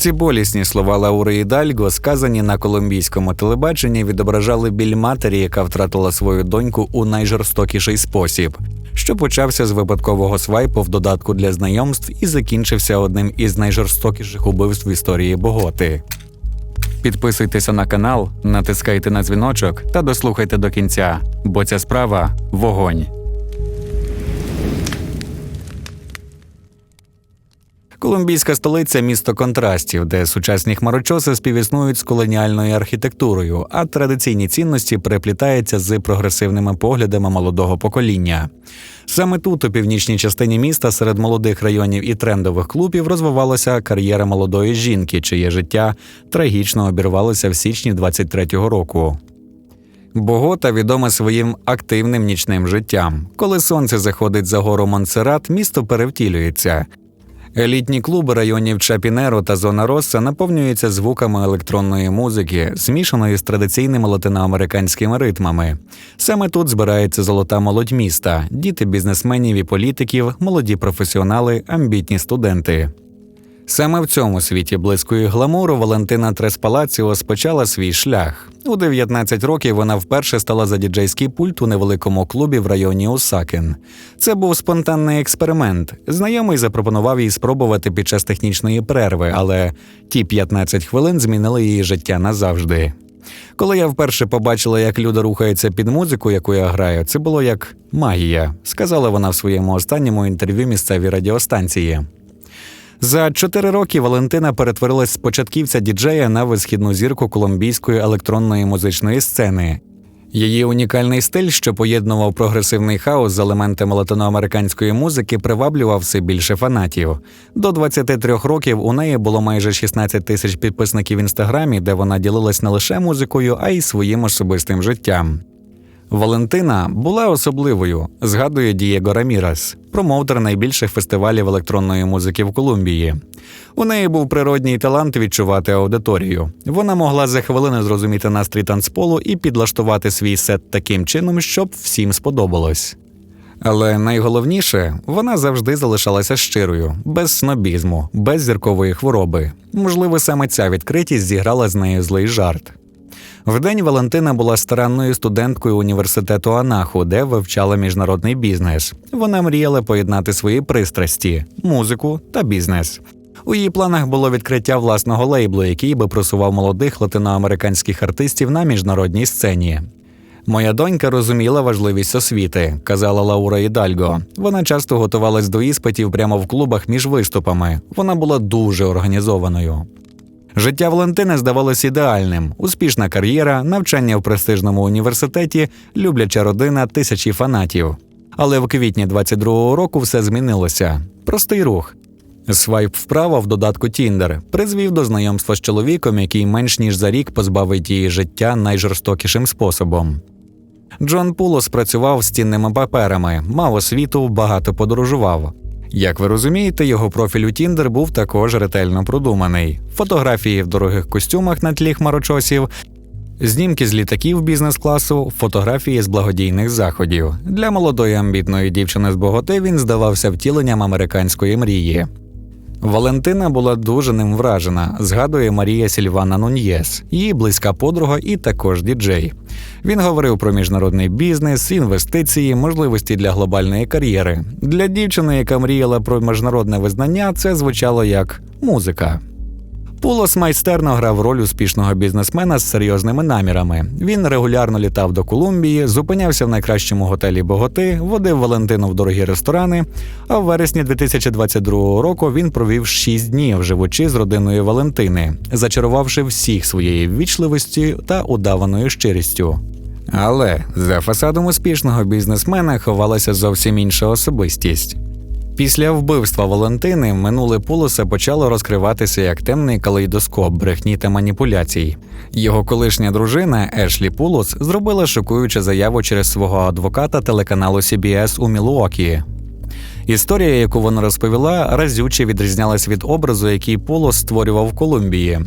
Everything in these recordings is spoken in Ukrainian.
Ці болісні слова Лаури Ідальго, сказані на колумбійському телебаченні, відображали біль матері, яка втратила свою доньку у найжорстокіший спосіб, що почався з випадкового свайпу в додатку для знайомств і закінчився одним із найжорстокіших убивств в історії Боготи. Підписуйтеся на канал, натискайте на дзвіночок та дослухайте до кінця, бо ця справа вогонь. Колумбійська столиця місто контрастів, де сучасні хмарочоси співіснують з колоніальною архітектурою, а традиційні цінності переплітаються з прогресивними поглядами молодого покоління. Саме тут, у північній частині міста, серед молодих районів і трендових клубів, розвивалася кар'єра молодої жінки, чиє життя трагічно обірвалося в січні 23-го року. Богота відома своїм активним нічним життям. Коли сонце заходить за гору Монсерат, місто перевтілюється. Елітні клуби районів Чапінеро та Зона Росса наповнюються звуками електронної музики, змішаної з традиційними латиноамериканськими ритмами. Саме тут збирається золота молодь міста, діти бізнесменів і політиків, молоді професіонали, амбітні студенти. Саме в цьому світі близької гламуру Валентина Треспалаціо спочала свій шлях. У 19 років вона вперше стала за діджейський пульт у невеликому клубі в районі Усакен. Це був спонтанний експеримент. Знайомий запропонував їй спробувати під час технічної перерви, але ті 15 хвилин змінили її життя назавжди. Коли я вперше побачила, як люди рухаються під музику, яку я граю, це було як магія, сказала вона в своєму останньому інтерв'ю місцевій радіостанції. За чотири роки Валентина перетворилась з початківця діджея на висхідну зірку колумбійської електронної музичної сцени. Її унікальний стиль, що поєднував прогресивний хаос з елементами латиноамериканської музики, приваблював все більше фанатів. До 23 років у неї було майже 16 тисяч підписників в інстаграмі, де вона ділилась не лише музикою, а й своїм особистим життям. Валентина була особливою, згадує Дієго Рамірас, промоутер найбільших фестивалів електронної музики в Колумбії. У неї був природній талант відчувати аудиторію. Вона могла за хвилини зрозуміти настрій танцполу і підлаштувати свій сет таким чином, щоб всім сподобалось. Але найголовніше, вона завжди залишалася щирою, без снобізму, без зіркової хвороби. Можливо, саме ця відкритість зіграла з нею злий жарт. Вдень Валентина була старанною студенткою університету Анаху, де вивчала міжнародний бізнес. Вона мріяла поєднати свої пристрасті музику та бізнес. У її планах було відкриття власного лейблу, який би просував молодих латиноамериканських артистів на міжнародній сцені. Моя донька розуміла важливість освіти, казала Лаура Ідальго. Вона часто готувалась до іспитів прямо в клубах між виступами. Вона була дуже організованою. Життя Валентини здавалось ідеальним: успішна кар'єра, навчання в престижному університеті, любляча родина, тисячі фанатів. Але в квітні 22-го року все змінилося. Простий рух. Свайп вправо в додатку Тіндер призвів до знайомства з чоловіком, який менш ніж за рік позбавить її життя найжорстокішим способом. Джон Пулос працював з цінними паперами, мав освіту, багато подорожував. Як ви розумієте, його профіль у Тіндер був також ретельно продуманий: фотографії в дорогих костюмах на тлі хмарочосів, знімки з літаків бізнес-класу, фотографії з благодійних заходів. Для молодої амбітної дівчини з Боготи він здавався втіленням американської мрії. Валентина була дуже ним вражена, згадує Марія Сільвана Нуньєс, її близька подруга і також діджей. Він говорив про міжнародний бізнес, інвестиції, можливості для глобальної кар'єри. Для дівчини, яка мріяла про міжнародне визнання, це звучало як музика. Пулос майстерно грав роль успішного бізнесмена з серйозними намірами. Він регулярно літав до Колумбії, зупинявся в найкращому готелі Боготи, водив Валентину в дорогі ресторани. А в вересні 2022 року він провів 6 днів, живучи з родиною Валентини, зачарувавши всіх своєю ввічливістю та удаваною щирістю. Але за фасадом успішного бізнесмена ховалася зовсім інша особистість. Після вбивства Валентини минуле Пулоса почало розкриватися як темний калейдоскоп брехні та маніпуляцій. Його колишня дружина Ешлі Пулос зробила шокуючу заяву через свого адвоката телеканалу CBS у Мілуокі. Історія, яку вона розповіла, разюче відрізнялась від образу, який Пулос створював в Колумбії.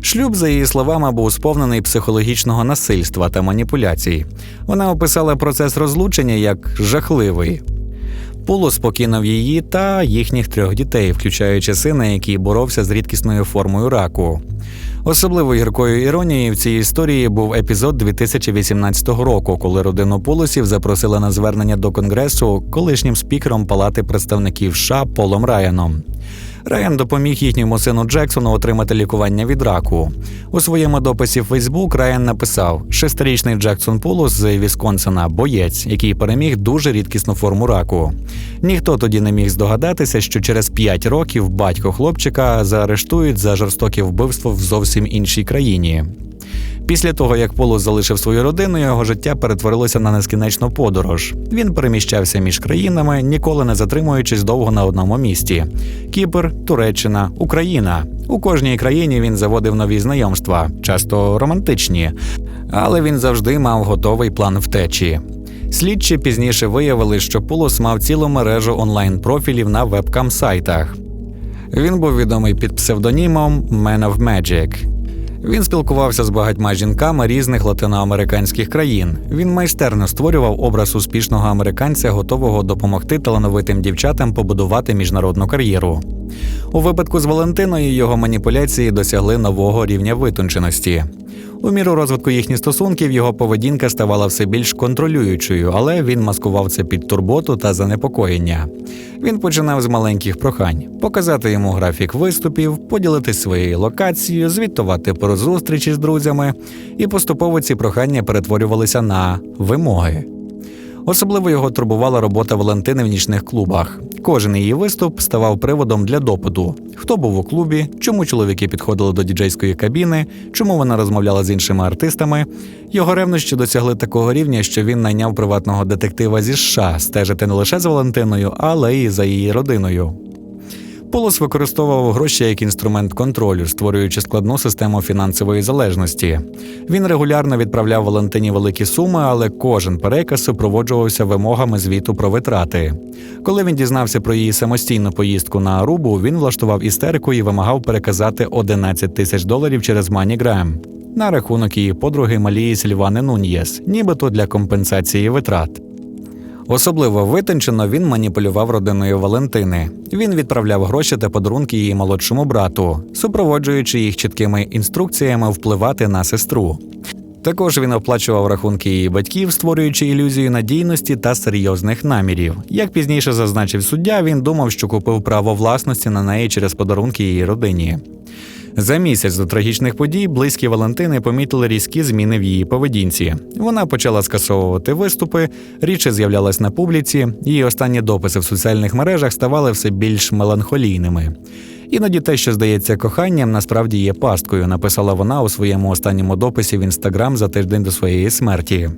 Шлюб, за її словами, був сповнений психологічного насильства та маніпуляцій. Вона описала процес розлучення як жахливий. Пулос покинув її та їхніх трьох дітей, включаючи сина, який боровся з рідкісною формою раку. Особливо гіркою іронією в цій історії був епізод 2018 року, коли родину Полосів запросили на звернення до конгресу колишнім спікером Палати представників США Полом Раяном. Райан допоміг їхньому сину Джексону отримати лікування від раку. У своєму дописі в Фейсбук Райан написав: шестирічний Джексон Полос з Вісконсина, боєць, який переміг дуже рідкісну форму раку. Ніхто тоді не міг здогадатися, що через 5 років батько хлопчика заарештують за жорстоке вбивство в зовсім іншій країні. Після того, як Полос залишив свою родину, його життя перетворилося на нескінченну подорож. Він переміщався між країнами, ніколи не затримуючись довго на одному місці: Кіпр, Туреччина, Україна. У кожній країні він заводив нові знайомства, часто романтичні, але він завжди мав готовий план втечі. Слідчі пізніше виявили, що Полос мав цілу мережу онлайн-профілів на вебкам-сайтах. Він був відомий під псевдонімом Man of Magic. Він спілкувався з багатьма жінками різних латиноамериканських країн. Він майстерно створював образ успішного американця, готового допомогти талановитим дівчатам побудувати міжнародну кар'єру. У випадку з Валентиною його маніпуляції досягли нового рівня витонченості. У міру розвитку їхніх стосунків його поведінка ставала все більш контролюючою, але він маскував це під турботу та занепокоєння. Він починав з маленьких прохань: показати йому графік виступів, поділитись своєю локацією, звітувати про зустрічі з друзями, і поступово ці прохання перетворювалися на вимоги. Особливо його турбувала робота Валентини в нічних клубах. Кожен її виступ ставав приводом для допиту: хто був у клубі, чому чоловіки підходили до діджейської кабіни, чому вона розмовляла з іншими артистами. Його ревнощі досягли такого рівня, що він найняв приватного детектива зі США стежити не лише за Валентиною, але й за її родиною. Полос використовував гроші як інструмент контролю, створюючи складну систему фінансової залежності. Він регулярно відправляв Валентині великі суми, але кожен переказ супроводжувався вимогами звіту про витрати. Коли він дізнався про її самостійну поїздку на Арубу, він влаштував істерику і вимагав переказати 11 тисяч доларів через MoneyGram на рахунок її подруги Малії Сільвани Нуньєс, нібито для компенсації витрат. Особливо витончено він маніпулював родиною Валентини. Він відправляв гроші та подарунки її молодшому брату, супроводжуючи їх чіткими інструкціями впливати на сестру. Також він оплачував рахунки її батьків, створюючи ілюзію надійності та серйозних намірів. Як пізніше зазначив суддя, він думав, що купив право власності на неї через подарунки її родині. За місяць до трагічних подій близькі Валентини помітили різкі зміни в її поведінці. Вона почала скасовувати виступи, рідше з'являлась на публіці, її останні дописи в соціальних мережах ставали все більш меланхолійними. Іноді те, що здається коханням, насправді є пасткою, написала вона у своєму останньому дописі в інстаграм за тиждень до своєї смерті.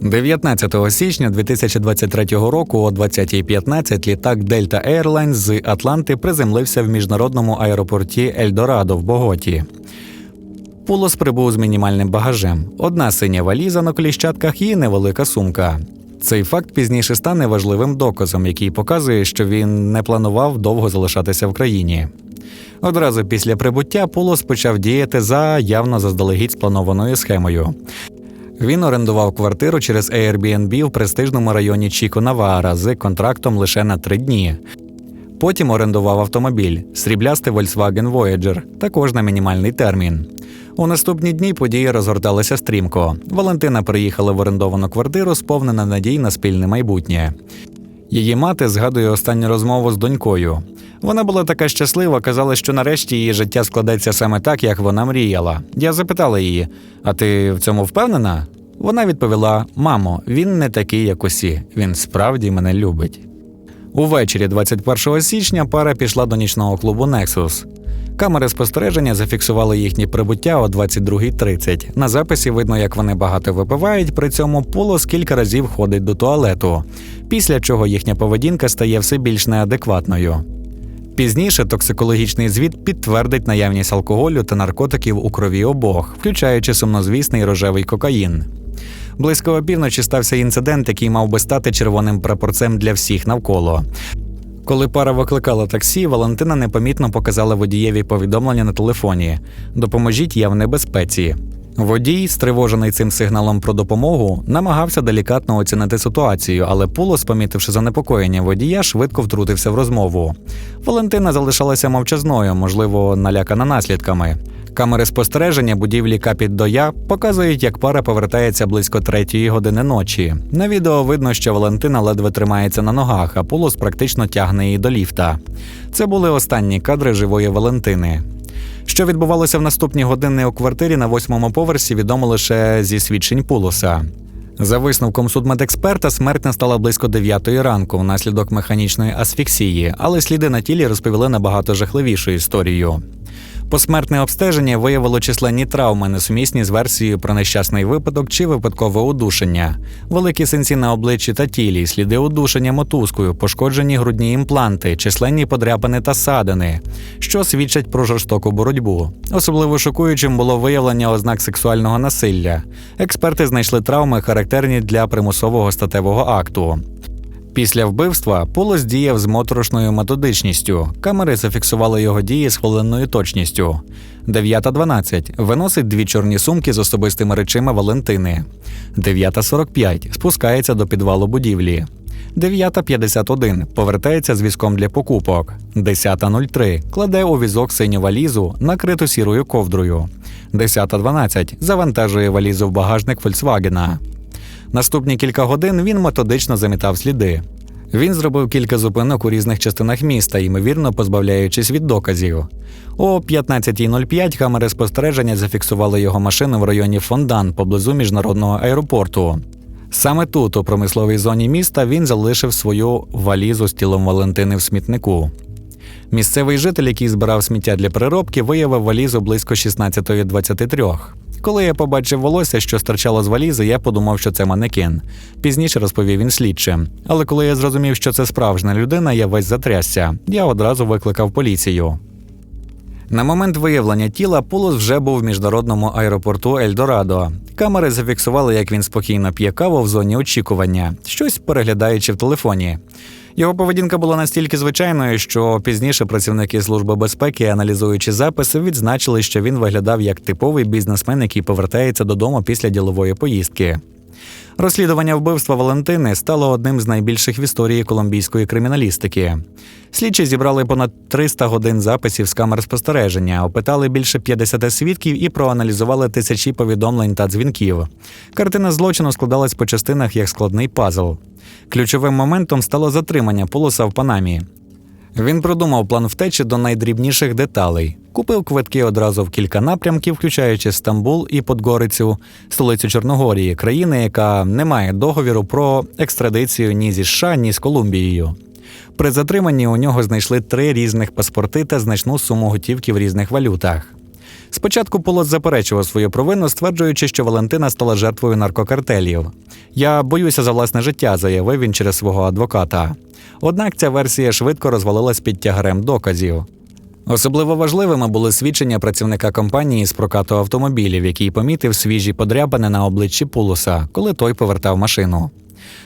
19 січня 2023 року о 20.15 літак Delta Airlines з Атланти приземлився в міжнародному аеропорті Ельдорадо в Боготі. Пулос прибув з мінімальним багажем: одна синя валіза на коліщатках і невелика сумка. Цей факт пізніше стане важливим доказом, який показує, що він не планував довго залишатися в країні. Одразу після прибуття Пулос почав діяти за явно заздалегідь спланованою схемою. Він орендував квартиру через Airbnb в престижному районі Чіко Наваара з контрактом лише на три дні. Потім орендував автомобіль сріблястий Volkswagen Voyager, також на мінімальний термін. У наступні дні події розгорталися стрімко. Валентина приїхала в орендовану квартиру, сповнена надій на спільне майбутнє. Її мати згадує останню розмову з донькою. Вона була така щаслива, казала, що нарешті її життя складеться саме так, як вона мріяла. Я запитала її: а ти в цьому впевнена? Вона відповіла: Мамо, він не такий, як усі. Він справді мене любить. Увечері 21 січня пара пішла до нічного клубу Nexus. Камери спостереження зафіксували їхнє прибуття о 22.30. На записі видно, як вони багато випивають, при цьому полос кілька разів ходить до туалету, після чого їхня поведінка стає все більш неадекватною. Пізніше токсикологічний звіт підтвердить наявність алкоголю та наркотиків у крові обох, включаючи сумнозвісний рожевий кокаїн. Близько опівночі стався інцидент, який мав би стати червоним прапорцем для всіх навколо. Коли пара викликала таксі, Валентина непомітно показала водієві повідомлення на телефоні: Допоможіть, я в небезпеці. Водій, стривожений цим сигналом про допомогу, намагався делікатно оцінити ситуацію, але Пулос, помітивши занепокоєння водія, швидко втрутився в розмову. Валентина залишалася мовчазною, можливо, налякана наслідками. Камери спостереження будівлі Капіт Доя показують, як пара повертається близько третьої години ночі. На відео видно, що Валентина ледве тримається на ногах, а Пулос практично тягне її до ліфта. Це були останні кадри живої Валентини. Що відбувалося в наступні години у квартирі на восьмому поверсі, відомо лише зі свідчень Пулоса. За висновком судмедексперта, смерть настала близько 9 ранку внаслідок механічної асфіксії, але сліди на тілі розповіли набагато жахливішу історію. Посмертне обстеження виявило численні травми, несумісні з версією про нещасний випадок чи випадкове удушення, великі синці на обличчі та тілі, сліди удушення мотузкою, пошкоджені грудні імпланти, численні подряпини та садини, що свідчать про жорстоку боротьбу. Особливо шокуючим було виявлення ознак сексуального насилля. Експерти знайшли травми, характерні для примусового статевого акту. Після вбивства Полос діяв з моторошною методичністю. Камери зафіксували його дії з хвилинною точністю. 9.12. Виносить дві чорні сумки з особистими речима Валентини. 9.45. Спускається до підвалу будівлі. 9.51. Повертається з візком для покупок. 10.03. Кладе у візок синю валізу, накриту сірою ковдрою. 10.12. Завантажує валізу в багажник Фольксвагена. Наступні кілька годин він методично замітав сліди. Він зробив кілька зупинок у різних частинах міста, ймовірно позбавляючись від доказів. О 15.05 камери спостереження зафіксували його машину в районі Фондан поблизу міжнародного аеропорту. Саме тут, у промисловій зоні міста, він залишив свою валізу з тілом Валентини в смітнику. Місцевий житель, який збирав сміття для переробки, виявив валізу близько 16.23. Коли я побачив волосся, що стирчало з валізи, я подумав, що це манекен. Пізніше розповів він слідчим. Але коли я зрозумів, що це справжня людина, я весь затрясся. Я одразу викликав поліцію. На момент виявлення тіла Пулос вже був в міжнародному аеропорту Ельдорадо. Камери зафіксували, як він спокійно п'є каву в зоні очікування, щось переглядаючи в телефоні. Його поведінка була настільки звичайною, що пізніше працівники служби безпеки, аналізуючи записи, відзначили, що він виглядав як типовий бізнесмен, який повертається додому після ділової поїздки. Розслідування вбивства Валентини стало одним з найбільших в історії колумбійської криміналістики. Слідчі зібрали понад 300 годин записів з камер спостереження, опитали більше 50 свідків і проаналізували тисячі повідомлень та дзвінків. Картина злочину складалась по частинах як складний пазл. Ключовим моментом стало затримання полоса в Панамі. Він продумав план втечі до найдрібніших деталей. Купив квитки одразу в кілька напрямків, включаючи Стамбул і Подгорицю, столицю Чорногорії, країни, яка не має договіру про екстрадицію ні зі США, ні з Колумбією. При затриманні у нього знайшли три різних паспорти та значну суму готівки в різних валютах. Спочатку Полос заперечував свою провину, стверджуючи, що Валентина стала жертвою наркокартелів. Я боюся за власне життя, заявив він через свого адвоката. Однак ця версія швидко розвалилась під тягарем доказів. Особливо важливими були свідчення працівника компанії з прокату автомобілів, який помітив свіжі подряпини на обличчі Пулуса, коли той повертав машину.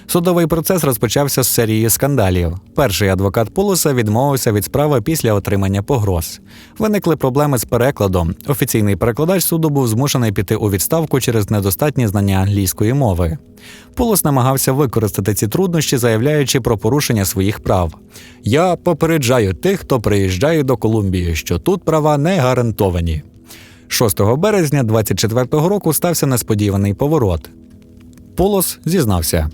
Судовий процес розпочався з серії скандалів. Перший адвокат Пулуса відмовився від справи після отримання погроз. Виникли проблеми з перекладом. Офіційний перекладач суду був змушений піти у відставку через недостатні знання англійської мови. Пулос намагався використати ці труднощі, заявляючи про порушення своїх прав. Я попереджаю тих, хто приїжджає до Колумбії, що тут права не гарантовані. 6 березня 24-го року стався несподіваний поворот. Полос зізнався.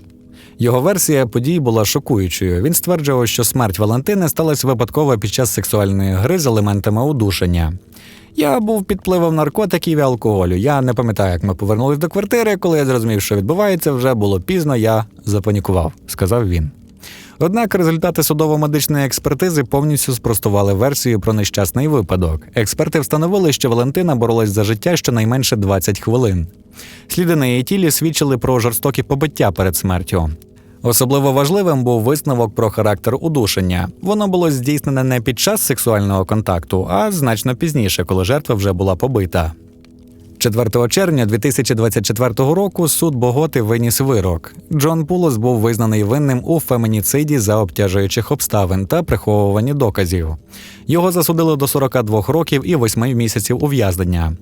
Його версія подій була шокуючою. Він стверджував, що смерть Валентини сталася випадково під час сексуальної гри з елементами удушення. Я був під впливом наркотиків і алкоголю. Я не пам'ятаю, як ми повернулись до квартири. Коли я зрозумів, що відбувається, вже було пізно, я запанікував, сказав він. Однак результати судово-медичної експертизи повністю спростували версію про нещасний випадок. Експерти встановили, що Валентина боролась за життя щонайменше 20 хвилин. Сліди на її тілі свідчили про жорстокі побиття перед смертю. Особливо важливим був висновок про характер удушення. Воно було здійснене не під час сексуального контакту, а значно пізніше, коли жертва вже була побита. 4 червня 2024 року суд Боготи виніс вирок. Джон Пулос був визнаний винним у фемініциді за обтяжуючих обставин та приховуванні доказів. Його засудили до 42 років і 8 місяців ув'язнення.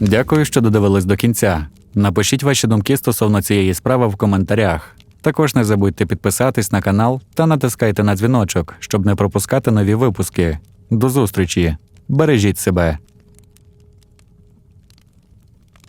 Дякую, що додивились до кінця. Напишіть ваші думки стосовно цієї справи в коментарях. Також не забудьте підписатись на канал та натискайте на дзвіночок, щоб не пропускати нові випуски. До зустрічі! Бережіть себе!